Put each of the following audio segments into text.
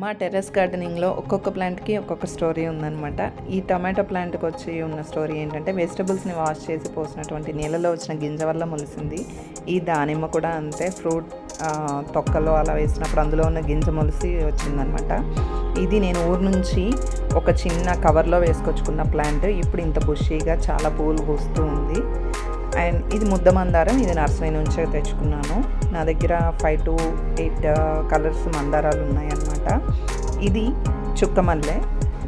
మా టెర్రస్ గార్డెనింగ్లో ఒక్కొక్క ప్లాంట్కి ఒక్కొక్క స్టోరీ ఉందన్నమాట. ఈ టమాటో ప్లాంట్కి వచ్చి ఉన్న స్టోరీ ఏంటంటే వెజిటబుల్స్ని వాష్ చేసి పోసినటువంటి నీళ్ళలో వచ్చిన గింజ వల్ల మొలిసింది. ఈ దానిమ్మ కూడా అంతే ఫ్రూట్ తొక్కలో అలా వేసినప్పుడు అందులో ఉన్న గింజ మొలిసి వచ్చిందనమాట ఇది నేను ఊరు నుంచి ఒక చిన్న కవర్లో వేసుకొచ్చుకున్న ప్లాంట్. ఇప్పుడు ఇంత బుషీగా చాలా పూలు పూస్తూ ఉంది. అండ్ ఇది ముద్ద మందారం ఇది నర్సరీ నుంచే తెచ్చుకున్నాను. నా దగ్గర ఫైవ్ టు ఎయిట్ కలర్స్ మందారాలు ఉన్నాయన్నమాట. ఇది చుక్కమల్లె.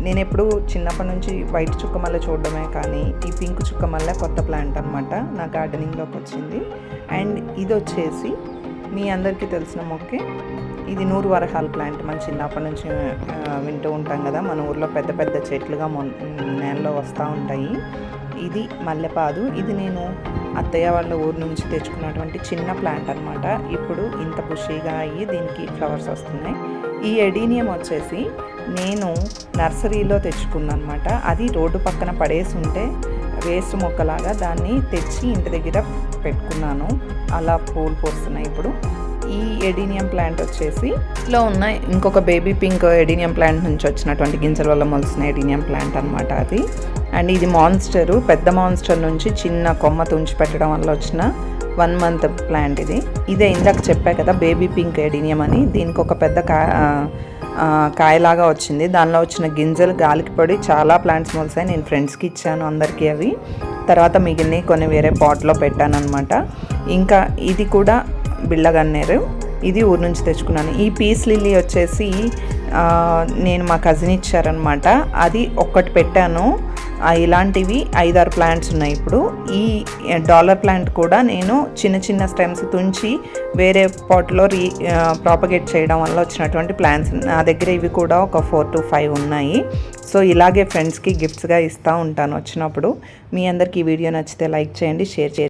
నేను ఎప్పుడు చిన్నప్పటి నుంచి వైట్ చుక్కమల్లె చూడడమే కానీ ఈ పింక్ చుక్కమల్లె కొత్త ప్లాంట్ అనమాట నా గార్డెనింగ్లోకి వచ్చింది. అండ్ ఇది వచ్చేసి మీ అందరికీ తెలిసిన మొక్కే ఇది నూరు వరహాల ప్లాంట్ మనం చిన్నప్పటి నుంచి వింటూ ఉంటాం కదా. మన ఊర్లో పెద్ద పెద్ద చెట్లుగా మొన్ నేలలో వస్తూ ఉంటాయి. ఇది మల్లెపాదు. ఇది నేను అత్తయ్య వాళ్ళ ఊరు నుంచి తెచ్చుకున్నటువంటి చిన్న ప్లాంట్ అనమాట ఇప్పుడు ఇంత బుషీగా అయ్యి దీనికి ఫ్లవర్స్ వస్తున్నాయి. ఈ ఎడీనియం వచ్చేసి నేను నర్సరీలో తెచ్చుకున్నాను అనమాట అది రోడ్డు పక్కన పడేసి ఉంటే వేస్ట్ మొక్కలాగా దాన్ని తెచ్చి ఇంటి దగ్గర పెట్టుకున్నాను. అలా పూలు పోస్తున్నాయి ఇప్పుడు. ఈ ఎడీనియం ప్లాంట్ వచ్చేసి లో ఉన్న ఇంకొక బేబీ పింక్ ఎడీనియం ప్లాంట్ నుంచి వచ్చినటువంటి గింజల వల్ల మొలిసిన ఎడీనియం ప్లాంట్ అనమాట అది. అండ్ ఇది మాన్స్టరు పెద్ద మాన్స్టర్ నుంచి చిన్న కొమ్మ తుంచి పెట్టడం వల్ల వచ్చిన వన్ మంత్ ప్లాంట్ ఇది. ఇదే ఇందాక చెప్పా కదా బేబీ పింక్ ఎడీనియం అని. దీనికి ఒక పెద్ద కా కాయలాగా వచ్చింది. దానిలో వచ్చిన గింజలు గాలికి పడి చాలా ప్లాంట్స్ మొలిసాయి. నేను ఫ్రెండ్స్కి ఇచ్చాను అందరికీ అవి. తర్వాత మిగిలినవి కొన్ని వేరే పాట్లో పెట్టాను అనమాట ఇంకా ఇది కూడా బిళ్ళగన్నేరు. ఇది ఊరు నుంచి తెచ్చుకున్నాను. ఈ పీస్ లిల్లీ వచ్చేసి నేను మా కజిన్ ఇచ్చారనమాట అది ఒక్కటి పెట్టాను. ఇలాంటివి ఐదారు ప్లాంట్స్ ఉన్నాయి ఇప్పుడు. ఈ డాలర్ ప్లాంట్ కూడా నేను చిన్న చిన్న స్టెమ్స్ తుంచి వేరే పాట్లో రీ ప్రాపగేట్ చేయడం వల్ల వచ్చినటువంటి ప్లాంట్స్ నా దగ్గర ఇవి కూడా ఒక ఫోర్ టు ఫైవ్ ఉన్నాయి. సో ఇలాగే ఫ్రెండ్స్కి గిఫ్ట్స్గా ఇస్తూ ఉంటాను. వచ్చినప్పుడు మీ అందరికీ ఈ వీడియో నచ్చితే లైక్ చేయండి షేర్ చేయండి.